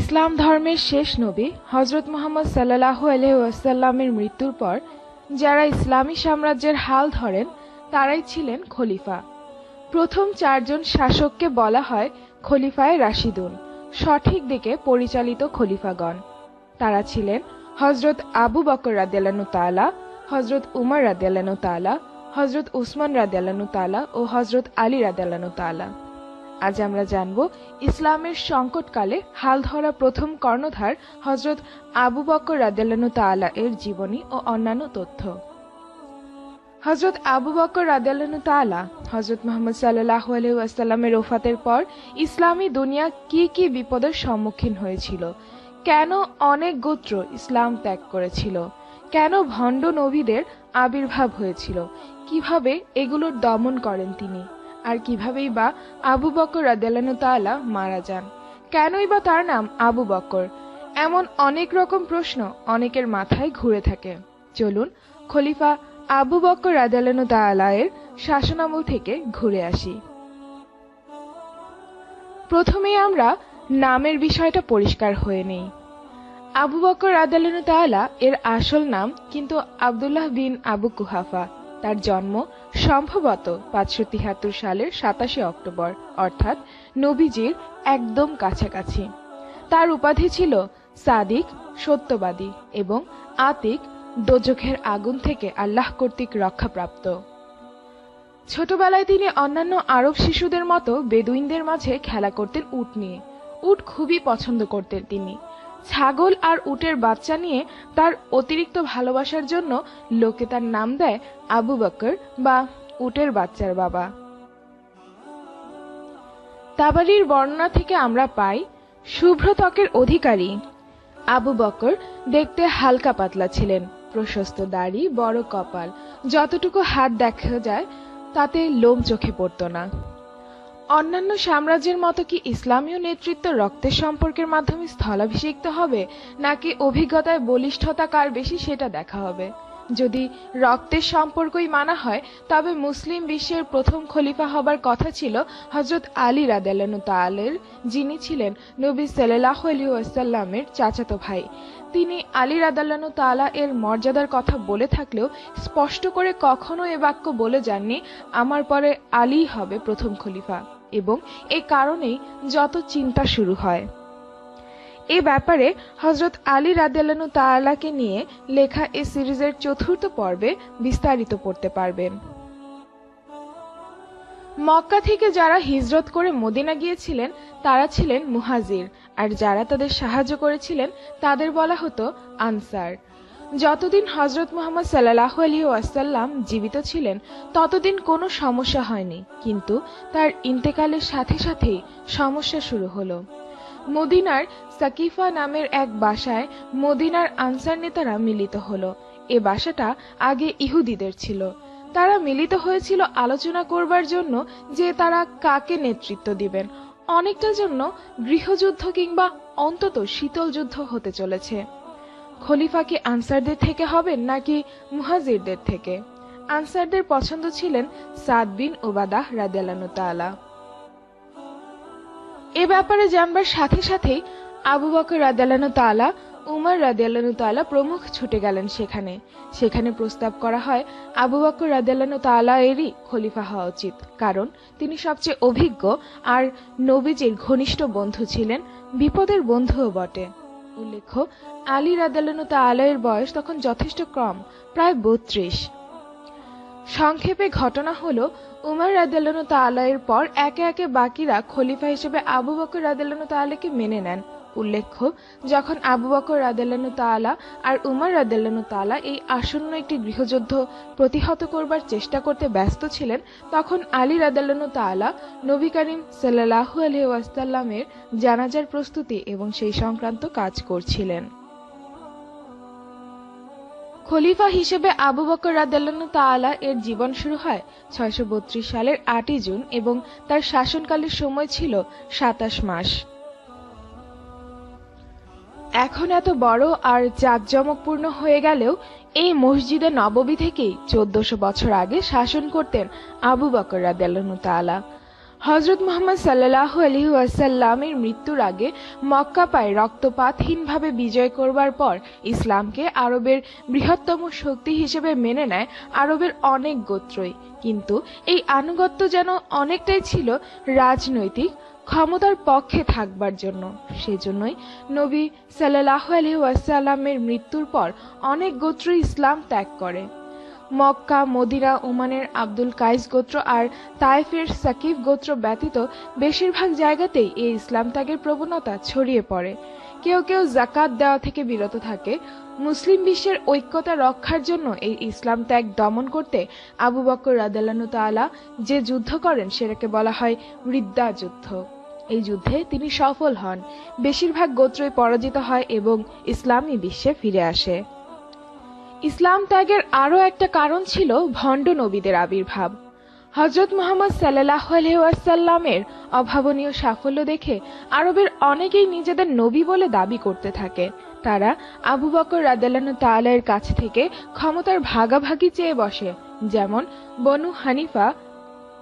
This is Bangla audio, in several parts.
ইসলাম ধর্মের শেষ নবী হজরত মোহাম্মদ সাল্লাহু আলহামের মৃত্যুর পর যারা ইসলামী সাম্রাজ্যের হাল ধরেন, তারাই ছিলেন খলিফা। প্রথম চারজন শাসককে বলা হয় খলিফায় রাশিদুন, সঠিক দিকে পরিচালিত খলিফাগণ। তারা ছিলেন হজরত আবু বকর রাদিয়াল্লাহু তাআলা, হজরত উমর রাদিয়াল্লাহু তাআলা, হজরত উসমান রাদিয়াল্লাহু তাআলা ও হজরত আলী রাদিয়াল্লাহু তাআলা। আজ আমরা জানব ইসলামের সংকটকালে হাল ধরা প্রথম কর্ণধার হজরত আবু বকর রাদিয়াল্লাহু তাআলা এর জীবনী ও অন্যান্য তথ্য। হজরত আবু বকর রাদিয়াল্লাহু তাআলা হজরত মোহাম্মদ সাল্লাল্লাহু আলাইহি ওয়াসাল্লামের ওফাতের পর ইসলামী দুনিয়া কি কি বিপদের সম্মুখীন হয়েছিল? কেন অনেক গোত্র ইসলাম ত্যাগ করেছিল? কেন ভণ্ড নবীদের আবির্ভাব হয়েছিল? কীভাবে এগুলোর দমন করেন তিনি? আর কিভাবেই বা আবু বকর রাদিয়াল্লাহু তাআলা মারা যান। কেনই বা তার নাম আবু বকর? এমন অনেক রকম প্রশ্ন অনেকের মাথায় ঘুরে থাকে। চলুন খলিফা আবু বকর তাআলা এর শাসনামল থেকে ঘুরে আসি। প্রথমেই আমরা নামের বিষয়টা পরিষ্কার হয়ে নেই। আবু বকর রাদিয়াল্লাহু তাআলা এর আসল নাম কিন্তু আব্দুল্লাহ বিন আবু কুহাফা। তার জন্ম সম্ভবত পাঁচশো তিয়াত্তর সালের সাতাশে অক্টোবর, অর্থাৎ নবীজির একদম কাছাকাছি। তার উপাধি ছিল সাদিক, সত্যবাদী এবং আতিক দোজখের আগুন থেকে আল্লাহ কর্তৃক রক্ষাপ্রাপ্ত। ছোটবেলায় তিনি অন্যান্য আরব শিশুদের মতো বেদুইনদের মাঝে খেলা করতেন উট নিয়ে। উট খুবই পছন্দ করতেন তিনি। ছাগল আর উটের বাচ্চা নিয়ে তার অতিরিক্ত ভালোবাসার জন্য লোকে তার নাম দেয় আবু বকর বা উটের বাচ্চার বাবা। তাবারির বর্ণনা থেকে আমরা পাই, শুভ্র ত্বকের অধিকারী। আবু বকর দেখতে হালকা পাতলা ছিলেন, প্রশস্ত দাড়ি, বড় কপাল। যতটুকু হাত দেখা যায়, তাতে লোম চোখে পড়ত না। অন্যান্য সাম্রাজ্যের মতো কি ইসলামীয় নেতৃত্ব রক্তের সম্পর্কের মাধ্যমে স্থলাভিষিক্ত হবে, নাকি অভিজ্ঞতায় বলিষ্ঠতা কার বেশি সেটা দেখা হবে? যদি রক্তের সম্পর্কই মানা হয়, তবে মুসলিম বিশ্বের প্রথম খলিফা হবার কথা ছিল হজরত আলী রাদেলানু তালের যিনি ছিলেন নবী সাল্লাহ আলিউসাল্লামের চাচাতো ভাই। তিনি আলী রাদাল্লানু তালা এর মর্যাদার কথা বলে থাকলেও স্পষ্ট করে কখনো এ বাক্য বলে যাননি, আমার পরে আলী হবে প্রথম খলিফা। এবং এ কারণেই যত চিন্তা শুরু হয়। এ ব্যাপারে হজরত আলী রাদেলানু তালাকে নিয়ে লেখা এ সিরিজের চতুর্থ পর্বে বিস্তারিত পড়তে পারবেন মক্কা থেকে যারা হিজরত করে মদিনা গিয়েছিলেন, তারা ছিলেন মুহাজির। আর যারা তাদের সাহায্য করেছিলেন, তাদের বলা হতো আনসার। যতদিন হজরত মোহাম্মদ সাল্লাহ আলী ওয়াসাল্লাম জীবিত ছিলেন, ততদিন কোনো সমস্যা হয়নি। কিন্তু তার ইন্তেকালের সাথে সাথেই সমস্যা শুরু হলো। মদিনার সাকিফা নামের এক বাসায় মদিনার আনসার নেতারা মিলিত হলো। এ বাসাটা আগে ইহুদিদের ছিল। তারা মিলিত হয়েছিল আলোচনা করবার জন্য যে তারা কাকে নেতৃত্ব দিবেন। অনেকটা জন্য গৃহযুদ্ধ কিংবা অন্তত শীতল যুদ্ধ হতে চলেছে। খলিফা কি আনসারদের থেকে হবেন নাকি মুহাজিরদের থেকে? আনসারদের পছন্দ ছিলেন সাদ বিন ওবাদাহ রাদিয়াল্লাহু তাআলা। এ ব্যাপারে জানবার সাথে সাথেই আবু বকর রাদিয়াল্লাহু তাআলা, উমর রাদিয়াল্লাহু তাআলা প্রমুখ ছুটে গেলেন সেখানে। সেখানে প্রস্তাব করা হয়, আবু বকর রাদিয়াল্লাহু তাআলা এরই খলিফা হওয়া উচিত। কারণ তিনি সবচেয়ে অভিজ্ঞ আর নবীজির ঘনিষ্ঠ বন্ধু ছিলেন, বিপদের বন্ধুও বটে। উল্লেখ্য, আলী রাদিয়াল্লাহু তাআলা এর বয়স তখন যথেষ্ট কম, প্রায় বত্রিশ। সংক্ষেপে ঘটনা হলো, উমার রাদিয়াল্লাহু তাআলা পর একে একে বাকিরা খলিফা হিসেবে আবু বকর রাদিয়াল্লাহু তাআলাকে মেনে নেন। উল্লেখ্য, যখন আবু বকর রাদিয়াল্লাহু তাআলা আর উমর রাদিয়াল্লাহু তাআলা এই আসন্ন একটি গৃহযুদ্ধ প্রতিহত করবার চেষ্টা করতে ব্যস্ত ছিলেন, তখন আলী রাদিয়াল্লাহু তাআলা নবী করিম সাল্লাল্লাহু আলাইহি ওয়াসাল্লামের জানাজার প্রস্তুতি এবং সেই সংক্রান্ত কাজ করছিলেন। খলিফা হিসেবে আবু বকর রাদিয়াল্লাহু তাআলা এর জীবন শুরু হয় ছয়শো সালের আটই জুন এবং তার শাসনকালের সময় ছিল সাতাশ মাস। এখন এত বড় আর জাঁকজমকপূর্ণ হয়ে গেলেও এই মসজিদে নববী থেকেই চোদ্দশো বছর আগে শাসন করতেন আবু বকর রাদিয়াল্লাহু তাআলা। হজরত মোহাম্মদ সাল্লাহ আলী ওয়াসাল্লামের মৃত্যুর আগে মক্কা পায় রক্তপাতহীনভাবে বিজয় করবার পর ইসলামকে আরবের বৃহত্তম শক্তি হিসেবে মেনে নেয় আরবের অনেক গোত্রই। কিন্তু এই আনুগত্য যেন অনেকটাই ছিল রাজনৈতিক, ক্ষমতার পক্ষে থাকবার জন্য। সেজন্যই নবী সাল্লাহ আলহি ওয়াসাল্লামের মৃত্যুর পর অনেক গোত্র ইসলাম ত্যাগ করে। মক্কা, মদিনা, ওমানের আব্দুল কাইস গোত্র আর তায়েফের সাকিব গোত্র ব্যতীত বেশিরভাগ জায়গাতেই এই ইসলাম ত্যাগের প্রবণতা ছড়িয়ে পড়ে। কেউ কেউ জাকাত দেওয়া থেকে বিরত থাকে। মুসলিম বিশ্বের ঐক্যতা রক্ষার জন্য এই ইসলাম ত্যাগ দমন করতে আবু বকর রাদাল্লানু তাআলা যে যুদ্ধ করেন সেটাকে বলা হয় রিদ্দা যুদ্ধ। এই যুদ্ধে তিনি সফল হন। বেশিরভাগ গোত্রই পরাজিত হয় এবং ইসলামী বিশ্বে ফিরে আসে। ইসলাম ত্যাগের আরও একটা কারণ ছিল ভণ্ড নবীদের আবির্ভাব। হজরত মোহাম্মদ সাল্লাহ আলহাসাল্লামের অভাবনীয় সাফল্য দেখে আরবের অনেকেই নিজেদের নবী বলে দাবি করতে থাকে। তারা আবু বকর রাদাল্লাহ তালের কাছ থেকে ক্ষমতার ভাগাভাগি চেয়ে বসে, যেমন বনু হানিফা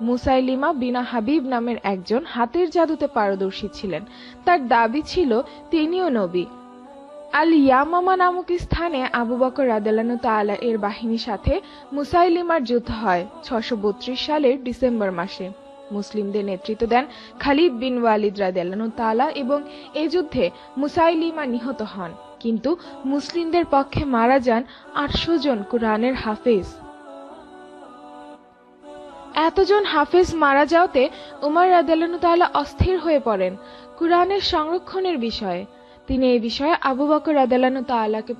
মুসাইলিমা বিনা হাবিব নামের একজন হাতের জাদুতে পারদর্শী ছিলেন। তার দাবি ছিল, তিনিও নবী। আল ইয়ামামা নামক স্থানে আবু বকর রাদেলানু তাআলা এর বাহিনীর সাথে মুসাইলিমার যুদ্ধ হয় ছশো সালের ডিসেম্বর মাসে। মুসলিমদের নেতৃত্ব দেন খালিদ বিন ওয়ালিদ রাদেলানু তাআলা এবং এ যুদ্ধে মুসাইলিমা নিহত হন। কিন্তু মুসলিমদের পক্ষে মারা যান আটশো জন কোরআনের হাফেজ। এতজন হাফেজ মারা যাওয়াতে উমর রাদেলানু তাআলা অস্থির হয়ে পড়েন। কোরআনের সংরক্ষণের বিষয়ে তিনি এই বিষয়ে আবু বকর রাদেলানু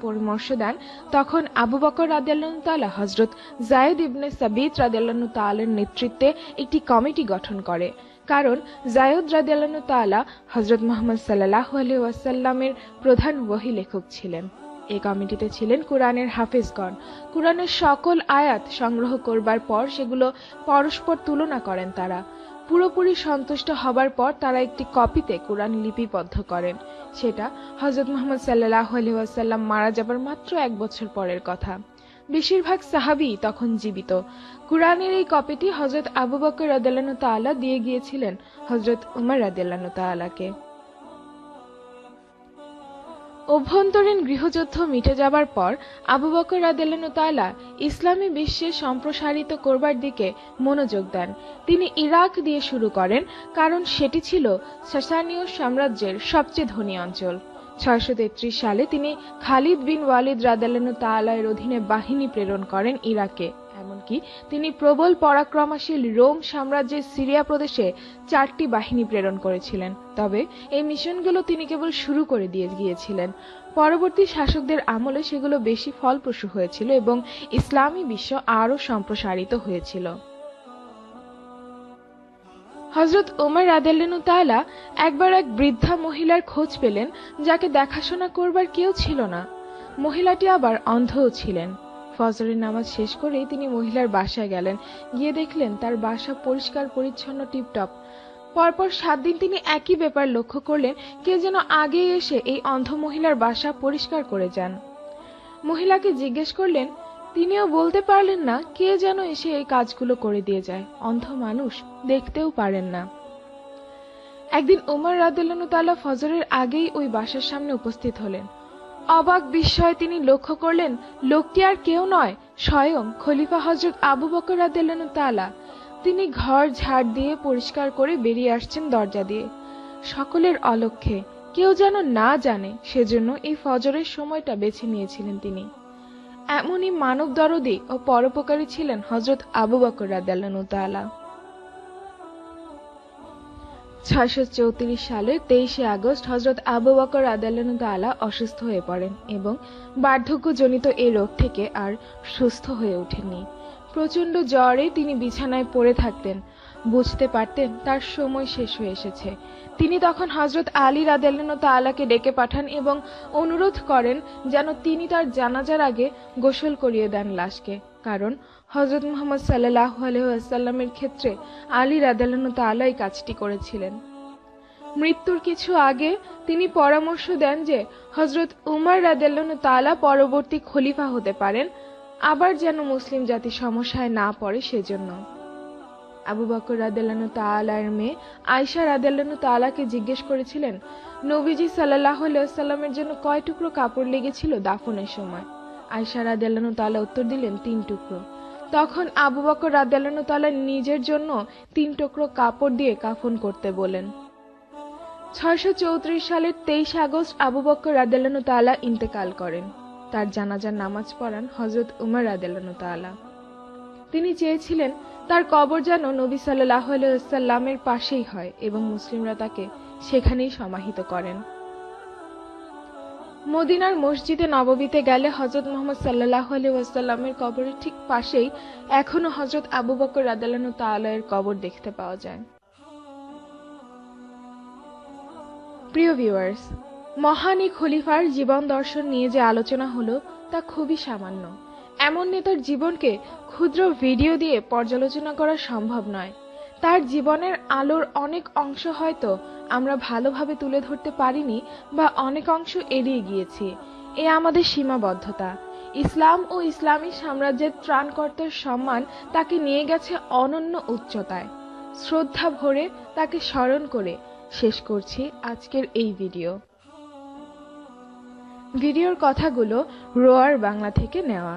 পরামর্শ দেন। তখন আবু বকর রাদেলানু হজরত জায়েদ ইবনে সাবিত রাদেলানু তাআলার নেতৃত্বে একটি কমিটি গঠন করে। কারণ জায়দ রাদেলানু তাআলা হজরত মোহাম্মদ সাল্লাহ আলাইহি ওয়াসাল্লামের প্রধান ওহী লেখক ছিলেন। এই কমিটিতে ছিলেন কোরআনের হাফেজগণ। কোরআনের সকল আয়াত সংগ্রহ করবার পর সেগুলো পরস্পর তুলনা করেন তারা। পুরোপুরি সন্তুষ্ট হবার পর তারা একটি কপিতে কোরআন লিপিবদ্ধ করেন। সেটা হজরত মোহাম্মদ সাল্লাহ আলহিহাসাল্লাম মারা যাবার মাত্র এক বছর পরের কথা। বেশিরভাগ সাহাবি তখন জীবিত। কোরআনের এই কপিটি হজরত আবু বকর রাদেলানু তাআলা দিয়ে গিয়েছিলেন হজরত উমর রাদেলানু তাআলাকে। অভ্যন্তরীণ গৃহযুদ্ধ মিটে যাবার পর আবু বকর রাদেলানু তাআলা ইসলামী বিশ্বে সম্প্রসারিত করবার দিকে মনোযোগ দেন। তিনি ইরাক দিয়ে শুরু করেন, কারণ সেটি ছিল সাসানীয় সাম্রাজ্যের সবচেয়ে ধনী অঞ্চল। ছয়শো তেত্রিশ সালে তিনি খালিদ বিন ওয়ালিদ রাদালানু তাআলার অধীনে বাহিনী প্রেরণ করেন ইরাকে। এমনকি তিনি প্রবল পরাক্রমশীল রোম সাম্রাজ্যের সিরিয়া প্রদেশে চারটি বাহিনী প্রেরণ করেছিলেন। তবে এই মিশনগুলো তিনি কেবল শুরু করে দিয়ে গিয়েছিলেন। পরবর্তী শাসকদের আমলে সেগুলো বেশি ফলপ্রসূ হয়েছিল এবং ইসলামী বিশ্ব আরও সম্প্রসারিত হয়েছিল। হজরত ওমর রাদেল্লানু তাআলা একবার এক বৃদ্ধা মহিলার খোঁজ পেলেন, যাকে দেখাশোনা করবার কেউ ছিল না। মহিলাটি আবার অন্ধও ছিলেন। ফজরের নামাজ শেষ করেই তিনি মহিলার বাসায় গেলেন। গিয়ে দেখলেন তার বাসা পরিষ্কার, পরিচ্ছন্ন, টিপটপ। পরপর সাত দিন তিনি একই ব্যাপার লক্ষ্য করলেন কে যেন আগে এসে এই অন্ধ মহিলার বাসা পরিষ্কার করে যান। মহিলাকে জিজ্ঞেস করলেন, তিনিও বলতে পারলেন না কে যেন এসে এই কাজগুলো করে দিয়ে যায়। অন্ধ মানুষ দেখতেও পারেন না। একদিন উমর রাদিল্লাহু তাআলা ফজরের আগেই ওই বাসার সামনে উপস্থিত হলেন। অবাক বিস্ময়ে তিনি লক্ষ্য করলেন, লোকটি আর কেউ নয়, স্বয়ং খলিফা হজরত আবু বকর রাদিল্লাহু তাআলা। তিনি ঘর ঝাড় দিয়ে পরিষ্কার করে বেরিয়ে আসছেন দরজা দিয়ে। সকলের অলক্ষ্যে, কেউ যেন না জানে, সেজন্য এই ফজরের সময়টা বেছে নিয়েছিলেন তিনি। এমনই মানব দরদি ও পরোপকারী ছিলেন হজরত আবু বকর রাদিয়াল্লাহু তাআলা। ছয়শো চৌত্রিশ সালের তেইশে আগস্ট হজরত আবু বকর তাআলা অসুস্থ হয়ে পড়েন এবং বার্ধক্যজনিত এই রোগ থেকে আর সুস্থ হয়ে ওঠেননি। প্রচণ্ড জ্বরে তিনি বিছানায় পড়ে থাকতেন। বুঝতে পারতেন তার সময় শেষ হয়ে এসেছে। তিনি তখন হজরত আলী রাদেলানো তালাকে ডেকে পাঠান এবং অনুরোধ করেন যেন তিনি তার জানাজার আগে গোসল করিয়ে দেন লাশকে, কারণ হজরত মোহাম্মদ সাল্লাহ আলহামের ক্ষেত্রে আলী রাদেলানো তালাই কাজটি করেছিলেন। মৃত্যুর কিছু আগে তিনি পরামর্শ দেন যে হজরত উমর রাদেলানো তালা পরবর্তী খলিফা হতে পারেন, আবার যেন মুসলিম জাতি সমস্যায় না পড়ে সেজন্য। আবু বকর রাদেলানু তালার মেয়ে আয়সা রাদেলানু তালাকে জিজ্ঞেস করেছিলেন, নবীজি সাল্লাহ সাল্লামের জন্য কয় টুকরো কাপড় লেগেছিল দাফনের সময়? আয়সা রাদেলানু তালা উত্তর দিলেন, তিন টুকরো। তখন আবু বকর রাদেলানু তালা নিজের জন্য তিন টুকরো কাপড় দিয়ে কাফন করতে বলেন। ছয়শো চৌত্রিশ সালের তেইশ আগস্ট আবু বকর রাদেলানু তালা ইন্তেকাল করেন। তার জানাজার নামাজ পড়ান হজরত উমর রাদেলানু তালা তিনি চেয়েছিলেন তার কবর যেন নবী সাল্লাহ সাল্লামের পাশেই হয় এবং মুসলিমরা তাকে সেখানেই সমাহিত করেন। মদিনার মসজিদে নববীতে গেলে হজরত মোহাম্মদ সাল্লাহ ওয়াসাল্লামের কবরের ঠিক পাশেই এখনও হজরত আবু বকর রাদালানু তালায়ের কবর দেখতে পাওয়া যায়। প্রিয় ভিউয়ার্স, মহানি খলিফার জীবন দর্শন নিয়ে যে আলোচনা হলো তা খুবই সামান্য। এমন নেতার জীবনকে ক্ষুদ্র ভিডিও দিয়ে পর্যালোচনা করা সম্ভব নয়। তার জীবনের আলোর অনেক অংশ হয়তো আমরা ভালোভাবে তুলে ধরতে পারিনি বা অনেক অংশ এড়িয়ে গিয়েছি। এ আমাদের সীমাবদ্ধতা। ইসলাম ও ইসলামী সাম্রাজ্যের ত্রাণকর্তার সম্মান তাকে নিয়ে গেছে অনন্য উচ্চতায়। শ্রদ্ধা ভরে তাকে স্মরণ করে শেষ করছি আজকের এই ভিডিও। ভিডিওর কথাগুলো রোয়ার বাংলা থেকে নেওয়া।